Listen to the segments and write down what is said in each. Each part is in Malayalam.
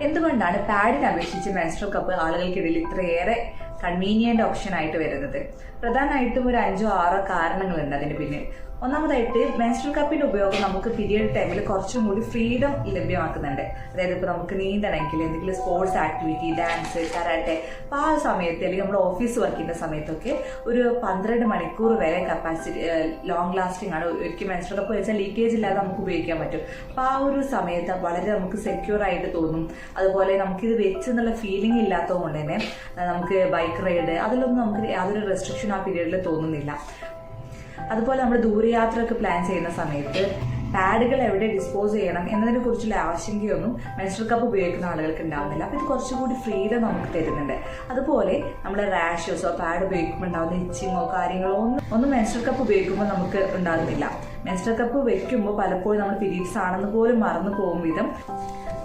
എന്തുകൊണ്ടാണ് പാഡിനെ അപേക്ഷിച്ച് മെൻസ്ട്രൽ കപ്പ് ആളുകൾക്കിടയിൽ ഇത്രയേറെ കൺവീനിയന്റ് ഓപ്ഷൻ ആയിട്ട് വരുന്നത്? പ്രധാനമായിട്ടും ഒരു അഞ്ചോ ആറോ കാരണങ്ങളുണ്ട് അതിന് പിന്നിൽ. ഒന്നാമതായിട്ട് മെൻസ്ട്രൽ കപ്പിന്റെ ഉപയോഗം നമുക്ക് പീരിയഡ് ടൈമിൽ കുറച്ചും കൂടി ഫ്രീഡം ലഭ്യമാക്കുന്നുണ്ട്. അതായത് ഇപ്പോൾ നമുക്ക് നീന്തണമെങ്കിൽ എന്തെങ്കിലും സ്പോർട്സ് ആക്ടിവിറ്റി ഡാൻസ് കരാട്ടെ അപ്പോൾ ആ സമയത്ത് അല്ലെങ്കിൽ നമ്മൾ ഓഫീസ് വർക്ക് ചെയ്യുന്ന സമയത്തൊക്കെ ഒരു പന്ത്രണ്ട് മണിക്കൂർ വരെ കപ്പാസിറ്റി ലോങ് ലാസ്റ്റിംഗ് ആണ്. ഒരിക്കലും മെൻസ്ട്രൽ കപ്പ് വെച്ചാൽ ലീക്കേജ് ഇല്ലാതെ നമുക്ക് ഉപയോഗിക്കാൻ പറ്റും. അപ്പോൾ ആ ഒരു സമയത്ത് വളരെ നമുക്ക് സെക്യൂർ ആയിട്ട് തോന്നും. അതുപോലെ നമുക്കിത് വെച്ച് എന്നുള്ള ഫീലിംഗ് ഇല്ലാത്തത് കൊണ്ട് തന്നെ നമുക്ക് ബൈക്ക് റൈഡ് അതിലൊന്നും നമുക്ക് യാതൊരു റെസ്ട്രിക്ഷൻ ആ പീരീഡിൽ തോന്നുന്നില്ല. അതുപോലെ നമ്മൾ ദൂരയാത്രയൊക്കെ പ്ലാൻ ചെയ്യുന്ന സമയത്ത് പാഡുകൾ എവിടെ ഡിസ്പോസ് ചെയ്യണം എന്നതിനെ കുറിച്ചുള്ള ആശങ്കയൊന്നും മെൻസ്ട്രൽ കപ്പ് ഉപയോഗിക്കുന്ന ആളുകൾക്ക് ഉണ്ടാവുന്നില്ല. അപ്പോൾ ഇത് കുറച്ചുകൂടി ഫ്രീഡം നമുക്ക് തരുന്നുണ്ട്. അതുപോലെ നമ്മൾ റാഷസോ പാഡ് ഉപയോഗിക്കുമ്പോൾ ഉണ്ടാകുന്ന ഇച്ചിങ്ങോ കാര്യങ്ങളോ ഒന്നും ഒന്നും മെൻസ്ട്രൽ കപ്പ് ഉപയോഗിക്കുമ്പോൾ നമുക്ക് ഉണ്ടാകുന്നില്ല. മെൻസ്ട്രൽ കപ്പ് വെക്കുമ്പോൾ പലപ്പോഴും നമ്മൾ പീരീഡ്സ് ആണെന്ന് പോലും മറന്നു പോകും വിധം.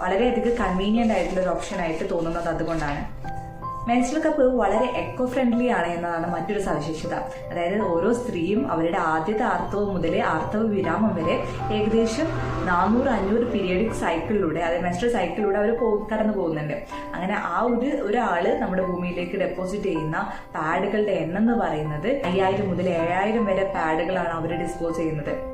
വളരെയധികം കൺവീനിയന്റ് ആയിട്ടുള്ള ഒരു ഓപ്ഷൻ ആയിട്ട് തോന്നുന്നത് അതുകൊണ്ടാണ്. മെൻസ്ട്രൽ കപ്പ് വളരെ എക്കോ ഫ്രണ്ട്ലി ആണ് എന്നതാണ് മറ്റൊരു സവിശേഷത. അതായത് ഓരോ സ്ത്രീയും അവരുടെ ആദ്യത്തെ ആർത്തവം മുതൽ ആർത്തവ വിരാമം വരെ ഏകദേശം നാനൂറ് അഞ്ഞൂറ് പീരിയഡിക് സൈക്കിളിലൂടെ അതായത് മെൻസ്ട്രൽ സൈക്കിളിലൂടെ അവർ കടന്നു പോകുന്നുണ്ട്. അങ്ങനെ ആ ഒരു ഒരാൾ നമ്മുടെ ഭൂമിയിലേക്ക് ഡെപ്പോസിറ്റ് ചെയ്യുന്ന പാഡുകളുടെ എണ്ണം എന്ന് പറയുന്നത് അയ്യായിരം മുതൽ ഏഴായിരം വരെ പാഡുകളാണ് അവർ ഡിസ്പോസ് ചെയ്യുന്നത്.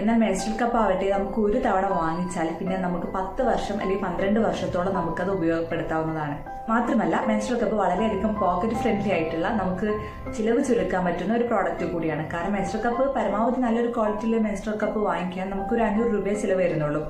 എന്നാൽ മെൻസ്ട്രൽ കപ്പ് ആവട്ടെ നമുക്ക് ഒരു തവണ വാങ്ങിച്ചാൽ പിന്നെ നമുക്ക് പത്ത് വർഷം അല്ലെങ്കിൽ പന്ത്രണ്ട് വർഷത്തോളം നമുക്കത് ഉപയോഗപ്പെടുത്താവുന്നതാണ്. മാത്രമല്ല മെൻസ്ട്രൽ കപ്പ് വളരെയധികം പോക്കറ്റ് ഫ്രണ്ട്ലി ആയിട്ടുള്ള നമുക്ക് ചിലവ് ചുരുക്കാൻ പറ്റുന്ന ഒരു പ്രോഡക്റ്റ് കൂടിയാണ്. കാരണം മെൻസ്ട്രൽ കപ്പ് പരമാവധി നല്ലൊരു ക്വാളിറ്റിയിലെ മെൻസ്ട്രൽ കപ്പ് വാങ്ങിക്കാൻ നമുക്കൊരു അഞ്ഞൂറ് രൂപയെ ചിലവ് വരുന്നുള്ളൂ.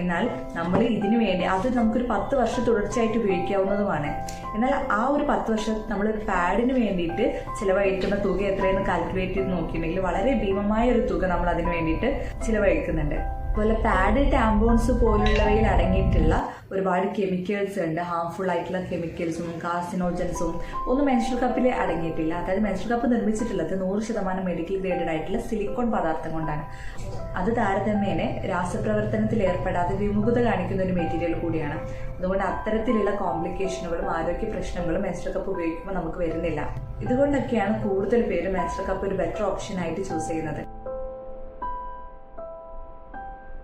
എന്നാൽ നമ്മൾ ഇതിനു വേണ്ടി അത് നമുക്കൊരു പത്ത് വർഷം തുടർച്ചയായിട്ട് ഉപയോഗിക്കാവുന്നതുമാണ്. എന്നാൽ ആ ഒരു പത്ത് വർഷം നമ്മൾ ഒരു പാഡിന് വേണ്ടിയിട്ട് ചിലവഴിക്കുന്ന തുക എത്രയെന്ന് കാൽക്കുലേറ്റ് ചെയ്ത് നോക്കിയിട്ടുണ്ടെങ്കിൽ വളരെ ഭീമമായ ഒരു തുക നമ്മൾ അതിന് വേണ്ടിയിട്ട് ചിലവഴിക്കുന്നുണ്ട്. അതുപോലെ പാഡ് ടാമ്പോൺസ് പോലുള്ളവയിൽ അടങ്ങിയിട്ടുള്ള ഒരുപാട് കെമിക്കൽസ് ഉണ്ട്. ഹാംഫുൾ ആയിട്ടുള്ള കെമിക്കൽസും കാർസിനോജൻസും ഒന്നും മെൻഷൽ കപ്പിൽ അടങ്ങിയിട്ടില്ല. അതായത് മെൻഷൽ കപ്പ് നിർമ്മിച്ചിട്ടുള്ളത് നൂറ് ശതമാനം മെഡിക്കൽ ഗ്രേഡഡ് ആയിട്ടുള്ള സിലിക്കോൺ പദാർത്ഥം കൊണ്ടാണ്. അത് താരതമ്യേന രാസപ്രവർത്തനത്തിൽ ഏർപ്പെടാതെ വിമുഖത കാണിക്കുന്ന ഒരു മെറ്റീരിയൽ കൂടിയാണ്. അതുകൊണ്ട് അത്തരത്തിലുള്ള കോംപ്ലിക്കേഷനുകളും ആരോഗ്യ പ്രശ്നങ്ങളും മെൻസ്ട്രൽ കപ്പ് ഉപയോഗിക്കുമ്പോൾ നമുക്ക് വരുന്നില്ല. ഇതുകൊണ്ടൊക്കെയാണ് കൂടുതൽ പേര് മെൻസ്ട്രൽ കപ്പ് ഒരു ബെറ്റർ ഓപ്ഷൻ ആയിട്ട് ചൂസ് ചെയ്യുന്നത്.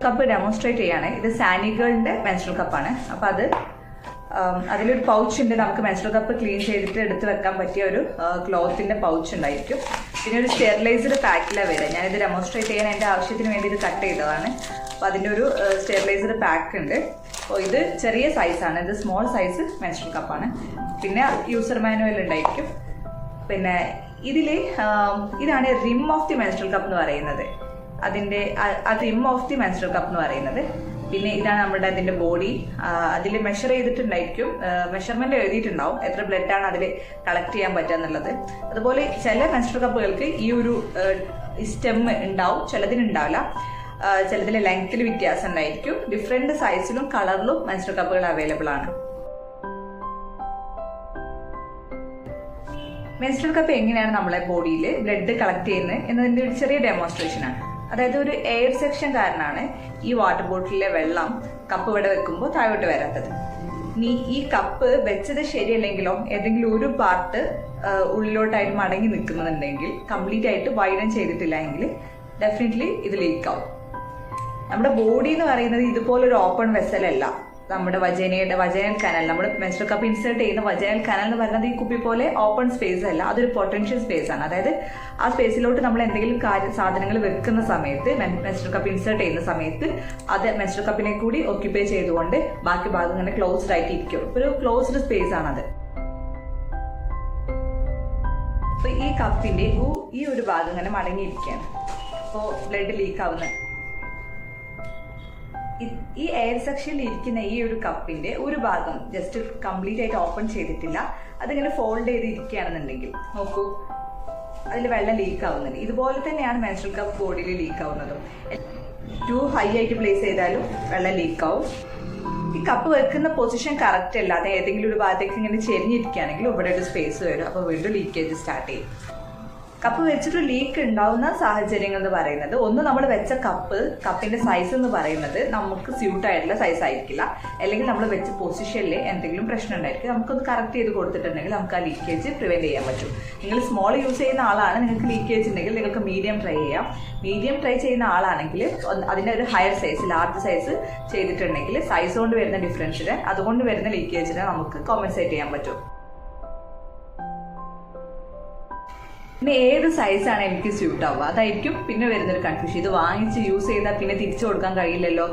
കപ്പ് ഡെമോൺസ്ട്രേറ്റ് ചെയ്യാണ്. ഇത് സാനികളുടെ മെൻസ്ട്രൽ കപ്പാണ് അപ്പോൾ അത് അതിലൊരു പൗച്ച് ഉണ്ട്. നമുക്ക് മെൻസ്ട്രൽ കപ്പ് ക്ലീൻ ചെയ്തിട്ട് എടുത്ത് വെക്കാൻ പറ്റിയ ഒരു ക്ലോത്തിന്റെ പൗച്ച് ഉണ്ടായിരിക്കും. പിന്നെ ഒരു സ്റ്റെറിലൈസ്ഡ് പാക്കിലാണ് വരിക. ഞാനിത് ഡെമോൺസ്ട്രേറ്റ് ചെയ്യാൻ എന്റെ ആവശ്യത്തിന് വേണ്ടി ഇത് കട്ട് ചെയ്തതാണ്. അപ്പോൾ അതിന്റെ ഒരു സ്റ്റെറിലൈസ്ഡ് പാക്ക് ഉണ്ട്. അപ്പോൾ ഇത് ചെറിയ സൈസാണ് ഇത് സ്മോൾ സൈസ് മെൻസ്ട്രൽ കപ്പാണ് പിന്നെ യൂസർ മാനുവൽ ഉണ്ടായിരിക്കും. പിന്നെ ഇതിൽ ഇതാണ് rim of the menstrual cup എന്ന് പറയുന്നത്. അതിന്റെ ആ rim of the menstrual cup എന്ന് പറയുന്നത്. പിന്നെ ഇതാണ് നമ്മുടെ അതിന്റെ ബോഡി അതിൽ മെഷർ ചെയ്തിട്ടുണ്ടായിരിക്കും. മെഷർമെന്റ് എഴുതിയിട്ടുണ്ടാവും എത്ര ബ്ലഡ് ആണ് അതിൽ കളക്ട് ചെയ്യാൻ പറ്റുക എന്നുള്ളത്. അതുപോലെ ചില മെൻസ്ട്രൽ കപ്പുകൾക്ക് ഈ ഒരു സ്റ്റെം ഉണ്ടാവും ചിലതിന് ഉണ്ടാവില്ല ചിലതിന് ചിലതിൽ ലെങ്ത്തിൽ വ്യത്യാസം ഉണ്ടായിരിക്കും. ഡിഫറെന്റ് സൈസിലും കളറിലും മെൻസ്ട്രൽ കപ്പുകൾ അവൈലബിൾ ആണ്. മെൻസ്ട്രൽ കപ്പ് എങ്ങനെയാണ് നമ്മളെ ബോഡിയിൽ ബ്ലഡ് കളക്ട് ചെയ്യുന്നത് എന്നതിന്റെ ഒരു ചെറിയ ഡെമോൺസ്ട്രേഷൻ ആണ്. അതായത് ഒരു എയർ സെക്ഷൻ കാരണമാണ് ഈ വാട്ടർ ബോട്ടിലെ വെള്ളം കപ്പ് ഇവിടെ വെക്കുമ്പോൾ താഴോട്ട് വരാത്തത്. നീ ഈ കപ്പ് വെച്ചത് ശരിയല്ലെങ്കിലോ ഏതെങ്കിലും ഒരു പാർട്ട് ഉള്ളിലോട്ടായിട്ട് മടങ്ങി നിൽക്കുന്നുണ്ടെങ്കിൽ കംപ്ലീറ്റ് ആയിട്ട് വൈഡൻ ചെയ്തിട്ടില്ല എങ്കിൽ ഡെഫിനറ്റ്ലി ഇത് ലീക്ക് ആവും. നമ്മുടെ ബോഡി എന്ന് പറയുന്നത് ഇതുപോലൊരു ഓപ്പൺ വെസലല്ല നമ്മുടെ വജനയുടെ വജനൽ കനൽ നമ്മൾ മെസ്റ്റർ കപ്പ് ഇൻസേർട്ട് ചെയ്യുന്ന വജനൽ കനൽ എന്ന് പറയുന്നത് ഈ കുപ്പി പോലെ ഓപ്പൺ സ്പേസ് അല്ല അതൊരു പൊട്ടൻഷ്യൽ സ്പേസ് ആണ്. അതായത് ആ സ്പേസിലോട്ട് നമ്മൾ എന്തെങ്കിലും കാര്യ സാധനങ്ങൾ വെക്കുന്ന സമയത്ത് മെസ്റ്റർ കപ്പ് ഇൻസേർട്ട് ചെയ്യുന്ന സമയത്ത് അത് മെസ്റ്റർ കപ്പിനെ കൂടി ഓക്യുപ്പൈ ചെയ്തുകൊണ്ട് ബാക്കി ഭാഗം ഇങ്ങനെ ക്ലോസ്ഡ് ആയിട്ട് ഇരിക്കും ഒരു ക്ലോസ്ഡ് സ്പേസ് ആണത്. അപ്പൊ ഈ കപ്പിന്റെ ഈ ഒരു ഭാഗം ഇങ്ങനെ മടങ്ങിയിരിക്കുകയാണ്. അപ്പോൾ ബ്ലഡ് ലീക്ക് ആവുന്നത്. ഈ എയർ സെക്ഷനിൽ ഇരിക്കുന്ന ഈ ഒരു കപ്പിന്റെ ഒരു ഭാഗം ജസ്റ്റ് കംപ്ലീറ്റ് ആയിട്ട് ഓപ്പൺ ചെയ്തിട്ടില്ല. അതിങ്ങനെ ഫോൾഡ് ചെയ്ത് ഇരിക്കുകയാണെന്നുണ്ടെങ്കിൽ നോക്കൂ. അതിൽ വെള്ളം ലീക്ക് ആവുന്നുണ്ട്. ഇതുപോലെ തന്നെയാണ് മെൻസ്ട്രൽ കപ്പ് ബോഡിയിൽ ലീക്ക് ആവുന്നതും. ടു ഹൈ ആയിട്ട് പ്ലേസ് ചെയ്താലും വെള്ളം ലീക്ക് ആവും. ഈ കപ്പ് വെക്കുന്ന പൊസിഷൻ കറക്റ്റ് അല്ല. അത് ഏതെങ്കിലും ഒരു ഭാഗത്തേക്ക് ഇങ്ങനെ ചെരിഞ്ഞിരിക്കുകയാണെങ്കിൽ ഇവിടെ ഒരു സ്പേസ് വരും. അപ്പോൾ വീണ്ടും ലീക്കേജ് സ്റ്റാർട്ട് ചെയ്യും. കപ്പ് വെച്ചിട്ട് ലീക്ക് ഉണ്ടാവുന്ന സാഹചര്യങ്ങൾ എന്ന് പറയുന്നത്. ഒന്ന് നമ്മൾ വെച്ച കപ്പ് കപ്പിന്റെ സൈസ് എന്ന് പറയുന്നത് നമുക്ക് സ്യൂട്ട് ആയിട്ടുള്ള സൈസ് ആയിരിക്കില്ല. അല്ലെങ്കിൽ നമ്മൾ വെച്ച പൊസിഷനിൽ എന്തെങ്കിലും പ്രശ്നം ഉണ്ടായിരിക്കും. നമുക്കൊന്ന് കറക്റ്റ് ചെയ്ത് കൊടുത്തിട്ടുണ്ടെങ്കിൽ നമുക്ക് ആ ലീക്കേജ് പ്രിവെന്റ് ചെയ്യാൻ പറ്റും. നിങ്ങൾ സ്മോൾ യൂസ് ചെയ്യുന്ന ആളാണ് നിങ്ങൾക്ക് ലീക്കേജ് ഉണ്ടെങ്കിൽ നിങ്ങൾക്ക് മീഡിയം ട്രൈ ചെയ്യാം. മീഡിയം ട്രൈ ചെയ്യുന്ന ആളാണെങ്കിൽ അതിന്റെ ഒരു ഹയർ സൈസ് ലാർജ് സൈസ് ചെയ്തിട്ടുണ്ടെങ്കിൽ സൈസ് കൊണ്ട് വരുന്ന ഡിഫറൻസിന് അതുകൊണ്ട് വരുന്ന ലീക്കേജിനെ നമുക്ക് കോമ്പൻസേറ്റ് ചെയ്യാൻ പറ്റും. പിന്നെ ഏത് സൈസാണ് എനിക്ക് സ്യൂട്ട് ആവുക? അതായിരിക്കും പിന്നെ വരുന്നൊരു കൺഫ്യൂഷൻ ഇത് വാങ്ങിച്ച് യൂസ് ചെയ്താൽ പിന്നെ തിരിച്ചു കൊടുക്കാൻ കഴിയില്ലല്ലോ?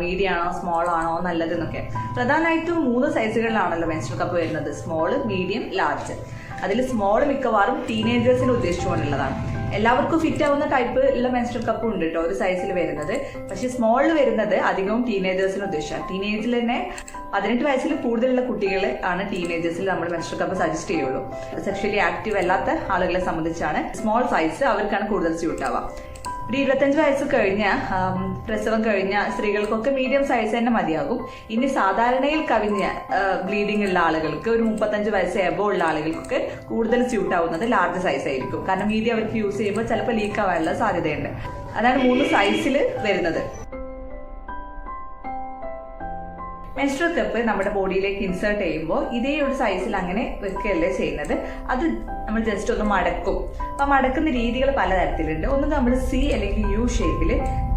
മീഡിയം ആണോ സ്മോൾ ആണോ നല്ലതെന്നൊക്കെ പ്രധാനമായിട്ടും മൂന്ന് സൈസുകളിലാണല്ലോ മെൻസ്ട്രൽ കപ്പ് വരുന്നത്. സ്മോൾ മീഡിയം ലാർജ് അതിൽ സ്മോൾ മിക്കവാറും ടീനേജേഴ്സിന് ഉദ്ദേശിച്ചുകൊണ്ടുള്ളതാണ്. എല്ലാവർക്കും ഫിറ്റ് ആവുന്ന ടൈപ്പ് ഉള്ള മെൻസ്ട്രൽ കപ്പ് ഉണ്ട് കേട്ടോ ഒരു സൈസിൽ വരുന്നത്. പക്ഷേ സ്മോളിൽ വരുന്നത് അധികവും ടീനേജേഴ്സിന് ഉദ്ദേശിച്ചാണ്. ടീനേജിൽ തന്നെ പതിനെട്ട് വയസ്സിൽ കൂടുതലുള്ള കുട്ടികൾ ആണ് ടീനേജേഴ്സിൽ നമ്മൾ മെൻസ്ട്രൽ കപ്പ് സജസ്റ്റ് ചെയ്യുള്ളൂ. സെക്ഷലി ആക്റ്റീവ് അല്ലാത്ത ആളുകളെ സംബന്ധിച്ചാണ് സ്മോൾ സൈസ് അവർക്കാണ് കൂടുതൽ സ്യൂട്ട് ആവുക. ഒരു ഇരുപത്തഞ്ച് വയസ്സ് കഴിഞ്ഞ പ്രസവം കഴിഞ്ഞ സ്ത്രീകൾക്കൊക്കെ മീഡിയം സൈസ് തന്നെ മതിയാകും. ഇനി സാധാരണയിൽ കവിഞ്ഞ ബ്ലീഡിംഗ് ഉള്ള ആളുകൾക്ക് ഒരു മുപ്പത്തഞ്ച് വയസ്സ് എബോ ഉള്ള ആളുകൾക്കൊക്കെ കൂടുതൽ സ്യൂട്ട് ആവുന്നത് ലാർജ് സൈസ് ആയിരിക്കും. കാരണം മീഡിയം അവർക്ക് യൂസ് ചെയ്യുമ്പോൾ ചിലപ്പോൾ ലീക്ക് ആവാനുള്ള സാധ്യതയുണ്ട്. അതാണ് മൂന്ന് സൈസിൽ വരുന്നത്. മെൻസ്ട്രൽ കപ്പ് നമ്മുടെ ബോഡിയിലേക്ക് ഇൻസേർട്ട് ചെയ്യുമ്പോൾ ഇതേ ഒരു സൈസിൽ അങ്ങനെ വെക്കുകയല്ലേ ചെയ്യുന്നത്. അത് നമ്മൾ ജസ്റ്റ് ഒന്ന് മടക്കും. അപ്പൊ മടക്കുന്ന രീതികൾ പലതരത്തിലുണ്ട്. ഒന്ന് നമ്മൾ സി അല്ലെങ്കിൽ യു ഷേപ്പിൽ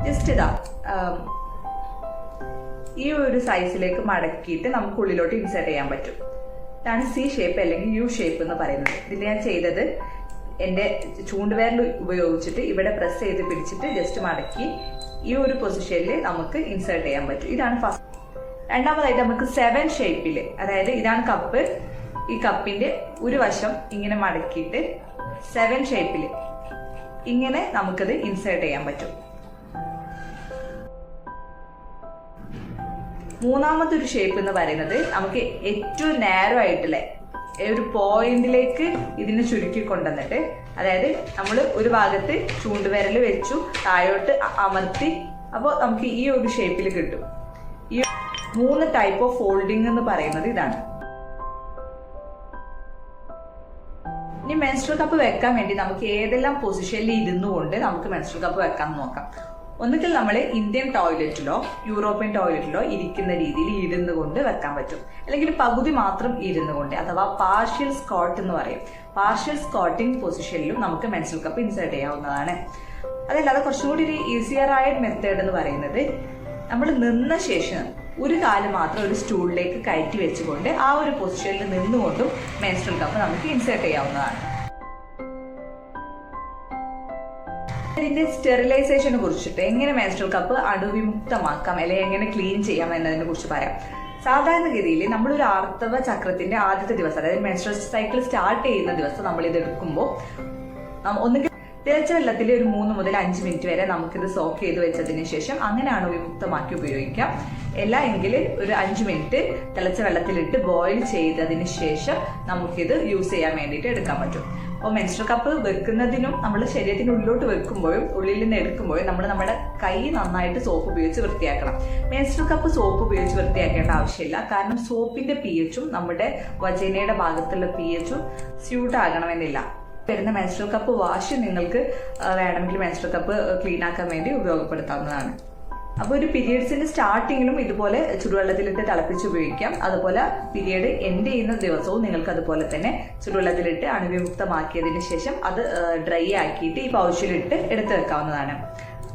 ജസ്റ്റ് ഇതാ ഈ ഒരു സൈസിലേക്ക് മടക്കിയിട്ട് നമുക്ക് ഉള്ളിലോട്ട് ഇൻസേർട്ട് ചെയ്യാൻ പറ്റും. ഇതാണ് സി ഷേപ്പ് അല്ലെങ്കിൽ യു ഷേപ്പ് എന്ന് പറയുന്നത്. ഇതിൽ ഞാൻ ചെയ്തത് എന്റെ ചൂണ്ടുവേരൽ ഉപയോഗിച്ചിട്ട് ഇവിടെ പ്രസ് ചെയ്ത് പിടിച്ചിട്ട് ജസ്റ്റ് മടക്കി ഈ ഒരു പൊസിഷനിൽ നമുക്ക് ഇൻസേർട്ട് ചെയ്യാൻ പറ്റും. ഇതാണ് ഫസ്റ്റ് രണ്ടാമതായിട്ട് നമുക്ക് സെവൻ ഷേപ്പിൽ അതായത് ഇതാണ് കപ്പ് ഈ കപ്പിന്റെ ഒരു വശം ഇങ്ങനെ മടക്കിയിട്ട് സെവൻ ഷേപ്പിൽ ഇങ്ങനെ നമുക്കത് ഇൻസേർട്ട് ചെയ്യാൻ പറ്റും. മൂന്നാമത്തെ ഒരു ഷേപ്പ് എന്ന് പറയുന്നത് നമുക്ക് ഏറ്റവും നാരോ ആയിട്ടുള്ള ഒരു പോയിന്റിലേക്ക് ഇതിനെ ചുരുക്കി കൊണ്ടുവന്നിട്ട് അതായത് നമ്മൾ ഒരു ഭാഗത്ത് ചൂണ്ടുവിരൽ വെച്ചു താഴോട്ട് അമർത്തി അപ്പോൾ നമുക്ക് ഈ ഒരു ഷേപ്പിൽ കിട്ടും. ഈ മൂന്ന് ടൈപ്പ് ഓഫ് ഫോൾഡിംഗ് എന്ന് പറയുന്നത് ഇതാണ്. ഇനി മെൻസ്ട്രൽ കപ്പ് വെക്കാൻ വേണ്ടി നമുക്ക് ഏതെല്ലാം പൊസിഷനിൽ ഇരുന്നു കൊണ്ട് നമുക്ക് മെൻസ്ട്രൽ കപ്പ് വെക്കാൻ നോക്കാം. ഒന്നുകിൽ നമ്മൾ ഇന്ത്യൻ ടോയ്ലറ്റിലോ യൂറോപ്യൻ ടോയ്ലറ്റിലോ ഇരിക്കുന്ന രീതിയിൽ ഇരുന്ന് കൊണ്ട് വെക്കാൻ പറ്റും. അല്ലെങ്കിൽ പകുതി മാത്രം ഇരുന്നു കൊണ്ട് അഥവാ പാർഷ്യൽ സ്കോട്ട് എന്ന് പറയും. പാർഷ്യൽ സ്കോട്ടിംഗ് പൊസിഷനിലും നമുക്ക് മെൻസ്ട്രൽ കപ്പ് ഇൻസേർട്ട് ചെയ്യാവുന്നതാണ്. അതല്ലാതെ കുറച്ചുകൂടി ഒരു ഈസിയർ ആയ മെത്തേഡ് എന്ന് പറയുന്നത് നമ്മൾ നിന്ന ശേഷം ഒരു കാൽ മാത്രം ഒരു സ്റ്റൂളിലേക്ക് കയറ്റി വെച്ചുകൊണ്ട് ആ ഒരു പൊസിഷനിൽ നിന്നുകൊണ്ടും മെൻസ്ട്രൽ കപ്പ് നമുക്ക് ഇൻസേർട്ട് ചെയ്യാവുന്നതാണ്. ഇതിന്റെ സ്റ്റെറിലൈസേഷനെ കുറിച്ചിട്ട് എങ്ങനെ മെൻസ്ട്രൽ കപ്പ് അണുവിമുക്തമാക്കാം അല്ലെങ്കിൽ എങ്ങനെ ക്ലീൻ ചെയ്യാം എന്നതിനെ കുറിച്ച് പറയാം. സാധാരണഗതിയിൽ നമ്മളൊരു ആർത്തവ ചക്രത്തിന്റെ ആദ്യത്തെ ദിവസം അതായത് മെൻസ്ട്രൽ സൈക്കിൾ സ്റ്റാർട്ട് ചെയ്യുന്ന ദിവസം നമ്മൾ ഇത് എടുക്കുമ്പോൾ ഒന്നുകിൽ തിളച്ച വെള്ളത്തിൽ ഒരു മൂന്ന് മുതൽ അഞ്ച് മിനിറ്റ് വരെ നമുക്കിത് സോക്ക് ചെയ്ത് വെച്ചതിന് ശേഷം അങ്ങനെയാണ് വിമുക്തമാക്കി ഉപയോഗിക്കാം അല്ല എങ്കിൽ ഒരു അഞ്ച് മിനിറ്റ് തിളച്ച വെള്ളത്തിലിട്ട് ബോയിൽ ചെയ്തതിന് ശേഷം നമുക്കിത് യൂസ് ചെയ്യാൻ വേണ്ടിയിട്ട് എടുക്കാൻ പറ്റും. അപ്പോൾ മെൻസ്ട്രൽ കപ്പ് വെക്കുന്നതിനും നമ്മൾ ശരീരത്തിന് ഉള്ളിലോട്ട് വെക്കുമ്പോഴും ഉള്ളിൽ നിന്ന് എടുക്കുമ്പോഴും നമ്മൾ നമ്മുടെ കൈ നന്നായിട്ട് സോപ്പ് ഉപയോഗിച്ച് വൃത്തിയാക്കണം. മെൻസ്ട്രൽ കപ്പ് സോപ്പ് ഉപയോഗിച്ച് വൃത്തിയാക്കേണ്ട ആവശ്യമില്ല. കാരണം സോപ്പിന്റെ പി എച്ചും നമ്മുടെ വജനയുടെ ഭാഗത്തുള്ള പി എച്ചും സ്യൂട്ട് ആകണമെന്നില്ല. വരുന്ന മെൻസ്ട്രൽ കപ്പ് വാഷ് നിങ്ങൾക്ക് വേണമെങ്കിൽ മെൻസ്ട്രൽ കപ്പ് ക്ലീൻ ആക്കാൻ വേണ്ടി ഉപയോഗപ്പെടുത്താവുന്നതാണ്. അപ്പോൾ ഒരു പീരിയഡ്സിന്റെ സ്റ്റാർട്ടിങ്ങിലും ഇതുപോലെ ചുടുവെള്ളത്തിലിട്ട് തിളപ്പിച്ച് ഉപയോഗിക്കാം. അതുപോലെ പീരിയഡ് എൻഡ് ചെയ്യുന്ന ദിവസവും നിങ്ങൾക്ക് അതുപോലെ തന്നെ ചുടുവെള്ളത്തിലിട്ട് അണുവിമുക്തമാക്കിയതിന് ശേഷം അത് ഡ്രൈ ആക്കിയിട്ട് ഈ പൗച്ചിലിട്ട് എടുത്തു വെക്കാവുന്നതാണ്.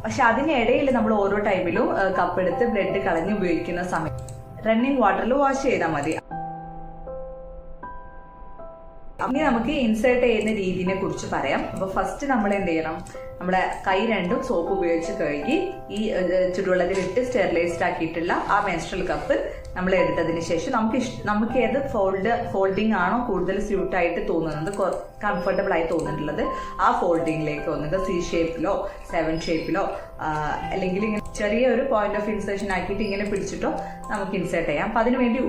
പക്ഷെ അതിനിടയിൽ നമ്മൾ ഓരോ ടൈമിലും കപ്പെടുത്ത് ബ്ലഡ് കളഞ്ഞ് ഉപയോഗിക്കുന്ന സമയം റണ്ണിങ് വാട്ടറിൽ വാഷ് ചെയ്താൽ മതി. ഇനി നമുക്ക് ഇൻസേർട്ട് ചെയ്യുന്ന രീതിയെ കുറിച്ച് പറയാം. അപ്പൊ ഫസ്റ്റ് നമ്മൾ എന്ത് ചെയ്യണം? നമ്മുടെ കൈ രണ്ടും സോപ്പ് ഉപയോഗിച്ച് കഴുകി ഈ ചുടുവെള്ളത്തിലിട്ട് സ്റ്റെറിലൈസ്ഡ് ആക്കിയിട്ടുള്ള ആ മെൻസ്ട്രൽ കപ്പ് നമ്മൾ എടുത്തതിന് ശേഷം നമുക്ക് നമുക്ക് ഏത് ഫോൾഡ് ഫോൾഡിംഗ് ആണോ കൂടുതൽ സ്യൂട്ട് ആയിട്ട് തോന്നുന്നത് കംഫർട്ടബിൾ ആയി തോന്നിയിട്ടുള്ളത് ആ ഫോൾഡിങ്ങിലേക്ക് വന്നിട്ട് സി ഷേപ്പിലോ സെവൻ ഷേപ്പിലോ അല്ലെങ്കിൽ ഇങ്ങനെ ചെറിയ ഒരു പോയിന്റ് ഓഫ് ഇൻസേർഷൻ ആക്കിയിട്ട് ഇങ്ങനെ പിടിച്ചിട്ടോ നമുക്ക് ഇൻസേർട്ട് ചെയ്യാം. അപ്പൊ അതിനുവേണ്ടി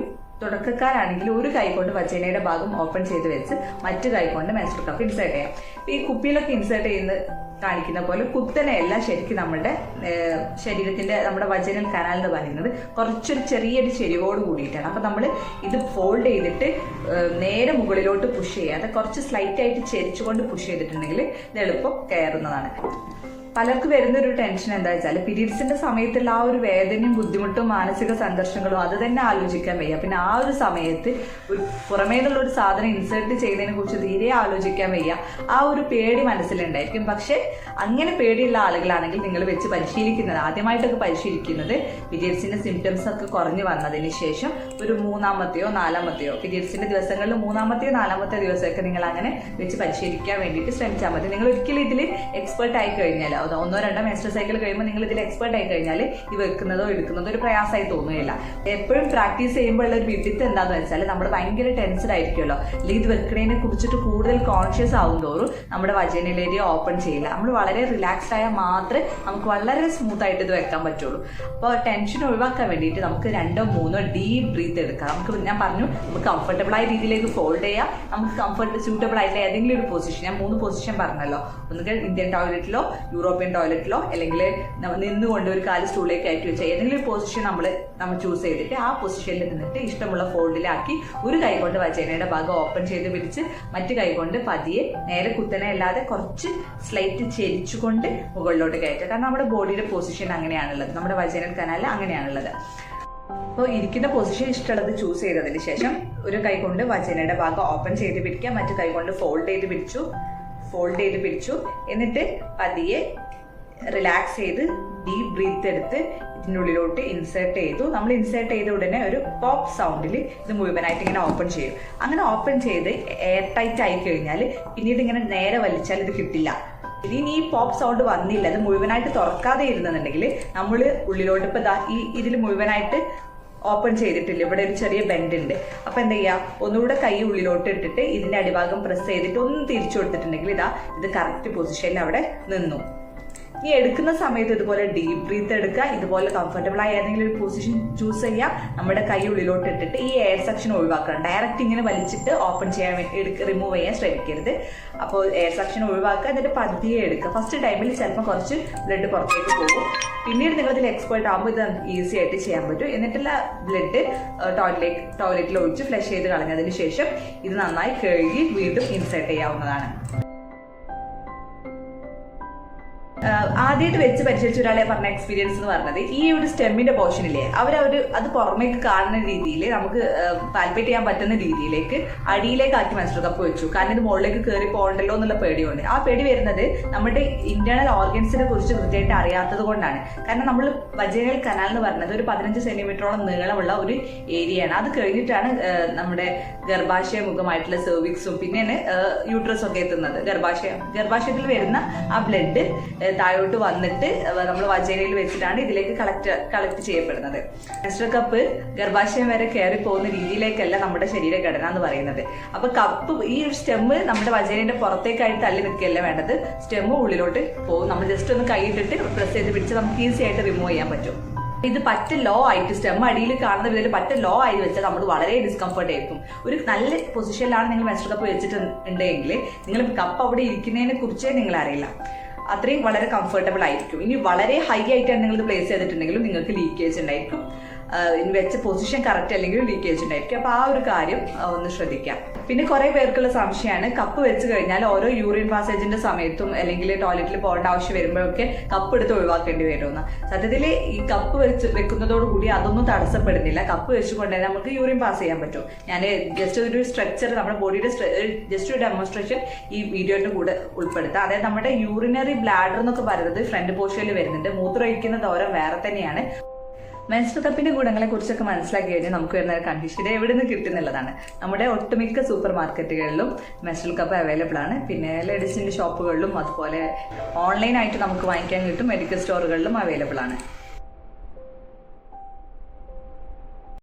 തുടക്കക്കാരാണെങ്കിൽ ഒരു കൈകൊണ്ട് വച്ചേനയുടെ ഭാഗം ഓപ്പൺ ചെയ്ത് വെച്ച് മറ്റു കൈകൊണ്ട് മെൻസ്ട്രൽ കപ്പ് ഇൻസേർട്ട് ചെയ്യാം. ഈ കുപ്പിയിലൊക്കെ ഇൻസേർട്ട് ചെയ്യുന്ന കാണിക്കുന്ന പോലെ കുത്തനെയല്ല ശരിക്കും നമ്മുടെ ശരീരത്തിന്റെ നമ്മുടെ വജനൽ കനാൽ എന്ന് പറയുന്നത്. കുറച്ചൊരു ചെറിയൊരു ചെരിവോട് കൂടിയിട്ടാണ്. അപ്പൊ നമ്മൾ ഇത് ഫോൾഡ് ചെയ്തിട്ട് നേരെ മുകളിലോട്ട് പുഷ് ചെയ്യാതെ കുറച്ച് സ്ലൈറ്റ് ആയിട്ട് ചെരിച്ചുകൊണ്ട് പുഷ് ചെയ്തിട്ടുണ്ടെങ്കിൽ ഇത് എളുപ്പം കയറുന്നതാണ്. പലർക്ക് വരുന്ന ഒരു ടെൻഷൻ എന്താ വെച്ചാൽ പീരീഡ്സിന്റെ സമയത്തുള്ള ആ ഒരു വേദനയും ബുദ്ധിമുട്ടും മാനസിക സംഘർഷങ്ങളും അത് തന്നെ ആലോചിക്കാൻ വയ്യ. പിന്നെ ആ ഒരു സമയത്ത് ഒരു പുറമേ നിന്നുള്ള ഒരു സാധനം ഇൻസേർട്ട് ചെയ്യുന്നതിനെ കുറിച്ച് തീരെ ആലോചിക്കാൻ വയ്യ. ആ ഒരു പേടി മനസ്സിലുണ്ടായിരിക്കും. പക്ഷെ അങ്ങനെ പേടിയുള്ള ആളുകളാണെങ്കിൽ നിങ്ങൾ വെച്ച് പരിശീലിക്കുന്നത് ആദ്യമായിട്ടൊക്കെ പരിശീലിക്കുന്നത് പിരിയഡ്സിന്റെ സിംറ്റംസ് ഒക്കെ കുറഞ്ഞു വന്നതിന് ശേഷം ഒരു മൂന്നാമത്തെയോ നാലാമത്തെയോ പിരിയഡ്സിന്റെ ദിവസങ്ങളിൽ മൂന്നാമത്തെയോ നാലാമത്തെ ദിവസമൊക്കെ നിങ്ങൾ അങ്ങനെ വെച്ച് പരിശീലിക്കാൻ വേണ്ടിയിട്ട് ശ്രമിച്ചാൽ മതി. നിങ്ങൾ ഒരിക്കലും ഇതിൽ എക്സ്പേർട്ട് ആയി കഴിഞ്ഞാൽ ഒന്നോ രണ്ടോ മെസ്റ്റർ സൈക്കിൾ കഴിയുമ്പോൾ നിങ്ങൾ ഇതിൽ എക്സ്പേർട്ട് ആയി കഴിഞ്ഞാൽ ഇത് വെക്കുന്നതോ എടുക്കുന്നതോ ഒരു പ്രയാസമായി തോന്നുകയില്ല. എപ്പോഴും പ്രാക്ടീസ് ചെയ്യുമ്പോൾ ഉള്ള ഒരു വിഡിത്ത് എന്താന്ന് വെച്ചാൽ നമ്മൾ ഭയങ്കര ടെൻസ്ഡ് ആയിരിക്കുമല്ലോ. അല്ലെങ്കിൽ ഇത് വെക്കുന്നതിനെ കുറിച്ചിട്ട് കൂടുതൽ കോൺഷ്യസ് ആവും തോറും നമ്മുടെ വജനൽ ഓപ്പൺ ചെയ്യില്ല. നമ്മൾ വളരെ റിലാക്സ് ആയാൽ മാത്രമേ നമുക്ക് വളരെ സ്മൂത്ത് ആയിട്ട് ഇത് വെക്കാൻ പറ്റുള്ളൂ. അപ്പോൾ ടെൻഷൻ ഒഴിവാക്കാൻ വേണ്ടിയിട്ട് നമുക്ക് രണ്ടോ മൂന്നോ ഡീപ്പ് ബ്രീത്ത് എടുക്കാം. നമുക്ക് ഞാൻ പറഞ്ഞു നമുക്ക് കംഫർട്ടബിൾ ആയ രീതിയിലേക്ക് ഫോൾഡ് ചെയ്യാം. നമുക്ക് കംഫർട്ട് സ്യൂട്ടബിൾ ആയിട്ടുള്ള ഏതെങ്കിലും ഒരു പൊസിഷൻ ഞാൻ മൂന്ന് പൊസിഷൻ പറഞ്ഞല്ലോ. ഒന്നുകിൽ ഇന്ത്യൻ ടോയ്ലറ്റിലോ യൂറോപ്യൻ ടോയ്ലറ്റിലോ അല്ലെങ്കിൽ നിന്നുകൊണ്ട് ഒരു കാൽ സ്റ്റൂളിലേക്ക് കയറ്റി വെച്ചാൽ ഏതെങ്കിലും ഒരു പൊസിഷൻ നമ്മൾ നമ്മൾ ചൂസ് ചെയ്തിട്ട് ആ പൊസിഷനിൽ നിന്നിട്ട് ഇഷ്ടമുള്ള ഫോൾഡിലാക്കി ഒരു കൈ കൊണ്ട് വജേനയുടെ ഭാഗം ഓപ്പൺ ചെയ്ത് പിടിച്ച് മറ്റു കൈ കൊണ്ട് പതിയെ നേരെ കുത്തനെ അല്ലാതെ കുറച്ച് സ്ലൈറ്റ് ചെരിച്ചുകൊണ്ട് മുകളിലോട്ട് കയറ്റുക. കാരണം നമ്മുടെ ബോഡിയുടെ പൊസിഷൻ അങ്ങനെയാണുള്ളത്. നമ്മുടെ വജനൽ കനാല് അങ്ങനെയാണുള്ളത്. അപ്പോൾ ഇരിക്കുന്ന പൊസിഷൻ ഇഷ്ടമുള്ളത് ചൂസ് ചെയ്തതിന് ശേഷം ഒരു കൈ കൊണ്ട് വജനയുടെ ഭാഗം ഓപ്പൺ ചെയ്ത് പിടിക്കുക. മറ്റു കൈ കൊണ്ട് ഫോൾഡ് ചെയ്ത് പിടിച്ചു. ഫോൾഡ് ചെയ്ത് പിടിച്ചു. എന്നിട്ട് പതിയെ റിലാക്സ് ചെയ്ത് ഡീപ് ബ്രീത്ത് എടുത്ത് ഇതിനുള്ളിലോട്ട് ഇൻസേർട്ട് ചെയ്തു. നമ്മൾ ഇൻസേർട്ട് ചെയ്ത ഉടനെ ഒരു പോപ്പ് സൗണ്ടിൽ ഇത് മുഴുവനായിട്ട് ഇങ്ങനെ ഓപ്പൺ ചെയ്യും. അങ്ങനെ ഓപ്പൺ ചെയ്ത് എയർ ടൈറ്റ് ആയി കഴിഞ്ഞാൽ പിന്നീട് ഇങ്ങനെ നേരെ വലിച്ചാൽ ഇത് കിട്ടില്ല. ഇനി ഈ പോപ്പ് സൗണ്ട് വന്നില്ല അത് മുഴുവനായിട്ട് തുറക്കാതെ ഇരുന്നെന്നുണ്ടെങ്കിൽ നമ്മൾ ഉള്ളിലോട്ട് ഇപ്പൊ ഈ ഇതിൽ മുഴുവനായിട്ട് ഓപ്പൺ ചെയ്തിട്ടില്ല. ഇവിടെ ഒരു ചെറിയ ബെൻഡ് ഉണ്ട്. അപ്പൊ എന്താ ചെയ്യാ? ഒന്നുകൂടെ കൈ ഉള്ളിലോട്ട് ഇട്ടിട്ട് ഇതിന്റെ അടിഭാഗം പ്രസ് ചെയ്തിട്ട് ഒന്ന് തിരിച്ചു കൊടുത്തിട്ടുണ്ടെങ്കിൽ ഇതാ ഇത് കറക്റ്റ് പൊസിഷനിൽ അവിടെ നിന്നു. ഈ എടുക്കുന്ന സമയത്ത് ഇതുപോലെ ഡീപ് ബ്രീത്ത് എടുക്കുക ഇതുപോലെ കംഫർട്ടബിൾ ആയ ഏതെങ്കിലും ഒരു പൊസിഷൻ ചൂസ് ചെയ്യുക നമ്മുടെ കൈ ഉള്ളിലോട്ട് ഇട്ടിട്ട് ഈ എയർ സെക്ഷൻ ഒഴിവാക്കണം. ഡയറക്റ്റ് ഇങ്ങനെ വലിച്ചിട്ട് ഓപ്പൺ ചെയ്യാൻ എടുക്ക റിമൂവ് ചെയ്യാൻ ശ്രമിക്കരുത്. അപ്പോൾ എയർ സെക്ഷൻ ഒഴിവാക്കുക എന്നിട്ട് പതിയെ എടുക്കുക. ഫസ്റ്റ് ടൈമിൽ ചിലപ്പോൾ കുറച്ച് ബ്ലഡ് പുറത്തേക്ക് പോകും. പിന്നീട് നിങ്ങൾ ഇതിൽ എക്സ്പേർട്ട് ആകുമ്പോൾ ഇത് ഈസി ആയിട്ട് ചെയ്യാൻ പറ്റും. എന്നിട്ടുള്ള ബ്ലഡ് ടോയ്ലറ്റ് ടോയ്ലറ്റിൽ ഒഴിച്ച് ഫ്ലഷ് ചെയ്ത് കളഞ്ഞതിന് ശേഷം ഇത് നന്നായി കഴുകി വീണ്ടും ഇൻസേർട്ട് ചെയ്യാവുന്നതാണ്. ആദ്യമായിട്ട് വെച്ച് പരിശീലിച്ച ഒരാളെ പറഞ്ഞ എക്സ്പീരിയൻസ് എന്ന് പറഞ്ഞത് ഈ ഒരു സ്റ്റെമ്മിന്റെ പോർഷനില്ലേ അവരവര് അത് പുറമേക്ക് കാണുന്ന രീതിയിൽ നമുക്ക് പാൽപ്പേറ്റ് ചെയ്യാൻ പറ്റുന്ന രീതിയിലേക്ക് അടിയിലേക്ക് ആക്കി മെൻസ്ട്രൽ കപ്പ് വെച്ചു. കാരണം ഇത് മുകളിലേക്ക് കയറി പോകണ്ടല്ലോ എന്നുള്ള പേടിയുണ്ട്. ആ പേടി വരുന്നത് നമ്മുടെ ഇന്റേണൽ ഓർഗൻസിനെ കുറിച്ച് കൃത്യമായിട്ട് അറിയാത്തത് കൊണ്ടാണ്. കാരണം നമ്മൾ വജനൽ കനാൽ എന്ന് പറഞ്ഞത് ഒരു പതിനഞ്ച് സെന്റിമീറ്ററോളം നീളമുള്ള ഒരു ഏരിയയാണ് അത് കഴിഞ്ഞിട്ടാണ് നമ്മുടെ ഗർഭാശയ മുഖമായിട്ടുള്ള സെർവിക്സും പിന്നെയാണ് യൂട്രസ് ഒക്കെ എത്തുന്നത്. ഗർഭാശയം ഗർഭാശയത്തിൽ വരുന്ന ആ ബ്ലഡ് താഴോട്ട് വന്നിട്ട് നമ്മൾ വജേനയിൽ വെച്ചിട്ടാണ് ഇതിലേക്ക് കളക്ട് കളക്ട് ചെയ്യപ്പെടുന്നത്. മെസ്റ്റർ കപ്പ് ഗർഭാശയം വരെ കയറി പോകുന്ന രീതിയിലേക്കല്ല നമ്മുടെ ശരീരഘടന എന്ന് പറയുന്നത്. അപ്പൊ കപ്പ് ഈ ഒരു സ്റ്റെമ്മ് നമ്മുടെ വജേനയുടെ പുറത്തേക്കായിട്ട് തള്ളി നിൽക്കുകയല്ല വേണ്ടത്. സ്റ്റെമ്മ് ഉള്ളിലോട്ട് പോകും. നമ്മൾ ജസ്റ്റ് ഒന്ന് കൈയിട്ടിട്ട് പ്രസ് ചെയ്ത് പിടിച്ച് നമുക്ക് ഈസി ആയിട്ട് റിമൂവ് ചെയ്യാൻ പറ്റും. ഇത് പറ്റ ലോ ആയിട്ട് സ്റ്റെം അടിയിൽ കാണുന്ന വിധത്തിൽ പറ്റ ലോ ആയി വെച്ചാൽ നമ്മൾ വളരെ ഡിസ്കംഫർട്ട് ആയിരിക്കും. ഒരു നല്ല പൊസിഷനിലാണ് നിങ്ങൾ മെസ്റ്റർ കപ്പ് വെച്ചിട്ടുണ്ടെങ്കിൽ നിങ്ങൾ കപ്പ് അവിടെ ഇരിക്കുന്നതിനെ കുറിച്ചേ നിങ്ങൾ അറിയില്ല അത്രയും വളരെ കംഫർട്ടബിൾ ആയിരിക്കും. ഇനി വളരെ ഹൈ ആയിട്ടാണ് നിങ്ങൾ പ്ലേസ് ചെയ്തിട്ടുണ്ടെങ്കിലും നിങ്ങൾക്ക് ലീക്കേജ് ഉണ്ടായിരിക്കും. വെച്ച പൊസിഷൻ കറക്റ്റ് അല്ലെങ്കിൽ ലീക്കേജ് ഉണ്ടായിരിക്കും അപ്പൊ ആ ഒരു കാര്യം ഒന്ന് ശ്രദ്ധിക്കാം. പിന്നെ കുറെ പേർക്കുള്ള സംശയമാണ് കപ്പ് വെച്ച് കഴിഞ്ഞാൽ ഓരോ യൂറിൻ പാസേജിന്റെ സമയത്തും അല്ലെങ്കിൽ ടോയ്ലറ്റിൽ പോകേണ്ട ആവശ്യം വരുമ്പോഴൊക്കെ കപ്പ് എടുത്ത് ഒഴിവാക്കേണ്ടി വരുമെന്ന്. സത്യത്തിൽ ഈ കപ്പ് വെച്ച് വെക്കുന്നതോടുകൂടി അതൊന്നും തടസ്സപ്പെടുന്നില്ല. കപ്പ് വെച്ചുകൊണ്ട് തന്നെ നമുക്ക് യൂറിൻ പാസ് ചെയ്യാൻ പറ്റും. ഞാൻ ജസ്റ്റ് ഒരു സ്ട്രക്ചർ നമ്മുടെ ബോഡിയുടെ ജസ്റ്റ് ഒരു ഡെമോൺസ്ട്രേഷൻ ഈ വീഡിയോയുടെ കൂടെ ഉൾപ്പെടുത്താം. അതായത് നമ്മുടെ യൂറിനറി ബ്ലാഡർ എന്നൊക്കെ പറയുന്നത് ഫ്രണ്ട് പോർഷനിൽ വരുന്നുണ്ട്. മൂത്രമൊഴിക്കുന്ന ദൂരം വേറെ തന്നെയാണ്. മെൻസ്ട്രൽ കപ്പിന്റെ ഗുണങ്ങളെ കുറിച്ചൊക്കെ മനസ്സിലാക്കി കഴിഞ്ഞാൽ നമുക്ക് വരുന്ന കണ്ടീഷൻ ഇത് എവിടെ നിന്ന് കിട്ടുന്നുള്ളതാണ്. നമ്മുടെ ഒട്ടുമിക്ക സൂപ്പർ മാർക്കറ്റുകളിലും മെൻസ്ട്രൽ കപ്പ് അവൈലബിൾ ആണ്. പിന്നെ ലേഡീസിന്റെ ഷോപ്പുകളിലും അതുപോലെ ഓൺലൈനായിട്ട് നമുക്ക് വാങ്ങിക്കാൻ കിട്ടും. മെഡിക്കൽ സ്റ്റോറുകളിലും അവൈലബിൾ ആണ്.